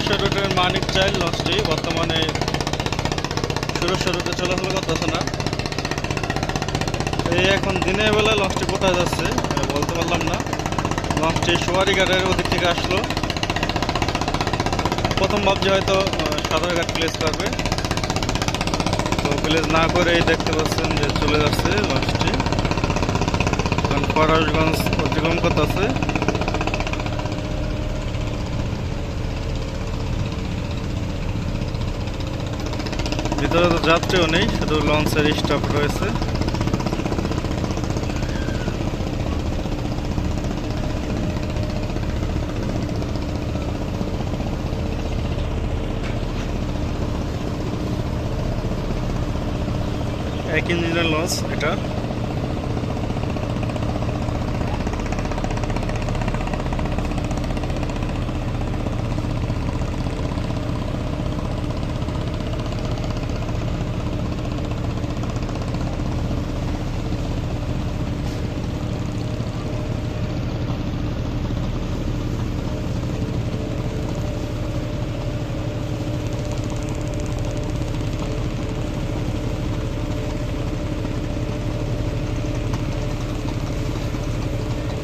সুরক্ষা রুটের মানিক চাইল লঞ্চটি বর্তমানে সুরক্ষা রুটে চলাচল করতেছে না। এই এখন দিনের বেলা লঞ্চটি কোথায় যাচ্ছে বলতে পারলাম না। লঞ্চটি সোয়ারি ঘাটের ওদিক থেকে আসলো। প্রথম ভাবছি হয়তো সাঁতারঘাট প্লেস করবে তো প্লেস না করেই দেখতে পাচ্ছেন যে চলে যাচ্ছে লঞ্চটি। এখন ফরাসগঞ্জ অতিক্রম করতেছে। ভিতরে তো যাত্রীও নেই শুধু লঞ্চের স্টাফ রয়েছে। এক ইঞ্জিনের লঞ্চ এটা।